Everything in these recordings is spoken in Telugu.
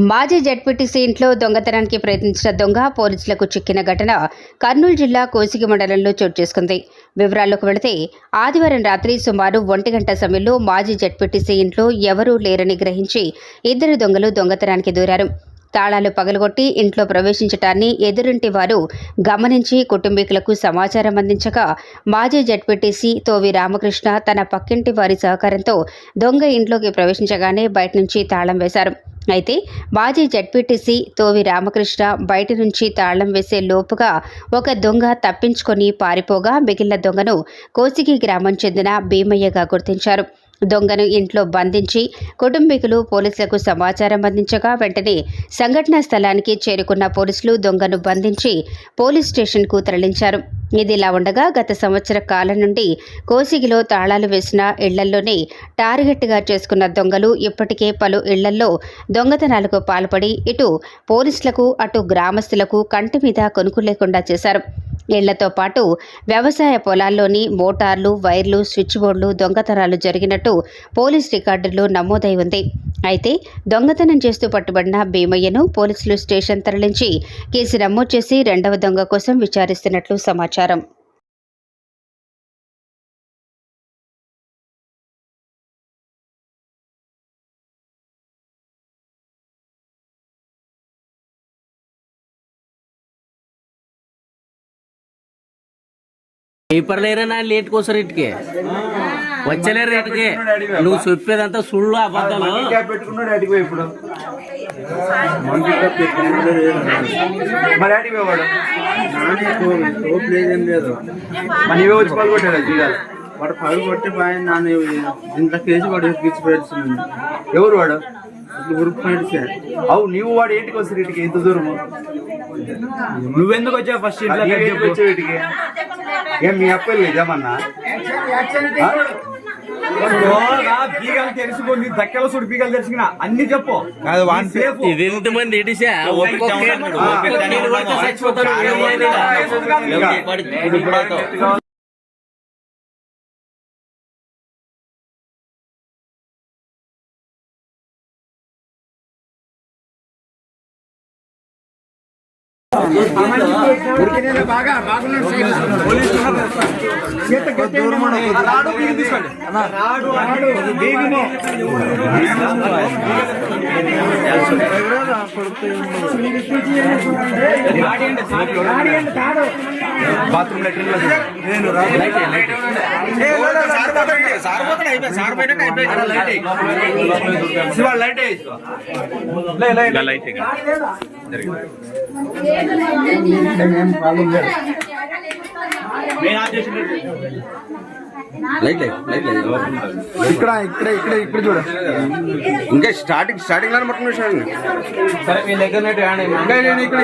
మాజీ జడ్పీటీసీ ఇంట్లో దొంగతనానికి ప్రయత్నించిన దొంగ పోలీసులకు చిక్కిన ఘటన కర్నూలు జిల్లా కోసిగి మండలంలో చోటు చేసుకుంది. వివరాల్లోకి వెళితే ఆదివారం రాత్రి సుమారు ఒంటి గంట సమయంలో మాజీ జడ్పీటీసీ ఇంట్లో ఎవరూ లేరని గ్రహించి ఇద్దరు దొంగలు దొంగతనానికి దూరారు. తాళాలు పగలగొట్టి ఇంట్లో ప్రవేశించటాన్ని ఎదురింటి వారు గమనించి కుటుంబీకులకు సమాచారం అందించగా మాజీ జడ్పీటీసీ తోవి రామకృష్ణ తన పక్కింటి వారి సహకారంతో దొంగ ఇంట్లోకి ప్రవేశించగానే బయట నుంచి తాళం వేశారు. అయితే మాజీ జడ్పీటీసీ తోవి రామకృష్ణ బయట నుంచి తాళం వేసే లోపుగా ఒక దొంగ తప్పించుకొని పారిపోగా మిగిలిన దొంగను కోసిగి గ్రామం చెందిన భీమయ్యగా గుర్తించారు. దొంగను ఇంట్లో బంధించి కుటుంబీకులు పోలీసులకు సమాచారం అందించగా వెంటనే సంఘటనా స్థలానికి చేరుకున్న పోలీసులు దొంగను బంధించి పోలీస్ స్టేషన్కు తరలించారు. ఇదిలా ఉండగా గత సంవత్సర కాలం నుండి కోసిగిలో తాళాలు వేసిన ఇళ్ళల్లోనే టార్గెట్గా చేసుకున్న దొంగలు ఇప్పటికే పలు ఇళ్ళల్లో దొంగతనాలకు పాల్పడి ఇటు పోలీసులకు అటు గ్రామస్తులకు కంటి మీద కొనుక్కు లేకుండా చేశారు. ఇళ్ళతో పాటు వ్యవసాయ పొలాల్లోని మోటార్లు వైర్లు స్విచ్ బోర్డులు దొంగతనాలు జరిగినట్టు పోలీస్ రికార్డుల్లో నమోదై ఉంది. అయితే దొంగతనం చేస్తూ పట్టుబడిన భీమయ్యను పోలీసులు స్టేషన్ తరలించి కేసు నమోదు చేసి రెండవ దొంగ కోసం విచారిస్తున్నట్లు సమాచారం. పేపర్లేరా నా లేట్ కోసం రేటుకి వచ్చలేరు రేటుకి. నువ్వు చెప్పేదంతా సుళ్ళు అబద్ధాలు. పాల్గొట్టాడు జీగాలు వాడు పగలు కొట్టి పైన నన్ను ఇంట్లో కేసి వాడు గిచ్చి పెడుతున్నాను ఎవరు వాడు? ఇట్లా ఉరుకు పెడితే అవు నీవు వాడు ఏంటికి వస్తారు ఇటుకి? ఎంత దూరము? నువ్వెందుకు వచ్చావు ఫస్ట్ ఇంట్లో వచ్చావు ఇటుకి? ఏం మీ అప్పలు లేదేమన్నా బీగాలు తెలిసిపోయింది దక్కల బీగాలు తెలిసిన అన్ని చెప్పు. కాదు వాన్ సేఫ్ ఇది ఇడిసా ఒక్కొక్క నేను పడితే తీసుకోండి ఏమైనా పడి- ఇప్పుడు అవుతావు. రాడు లైట్ ఇక్కడ ఇక్కడ ఇక్కడ ఇక్కడ చూడ. ఇంకా స్టార్టింగ్ స్టార్టింగ్లోనే పట్టుకున్న విషయాన్ని సరే మీ దగ్గర ఇంకా నేను ఇక్కడ.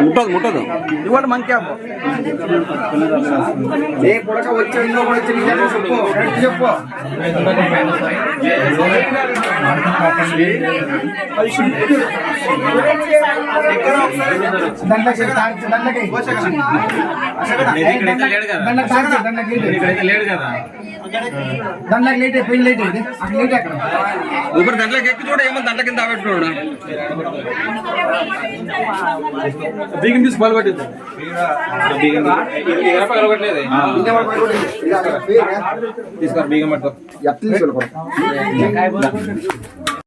ముట్టదు ముట్టదు ఇవాళ మంచి క్యాప్ ఏ పుడక వచ్చి ఇంట్లో కూడా వచ్చి నిజాలు చెప్పు కరెక్ట్ చెప్పు దాంట్లో లేట్ అయిపోయింది లేట్ అయింది అక్కడ లేట్ అక్కడ ఊపిరి దాంట్లోకి ఎక్కి చూడ ఏమో దాంట్లో కింద పెట్టుకోడు బీగం తీసి పలుగొట్టిద్దు తీసుకో బీగం పట్టుకో ఎట్లా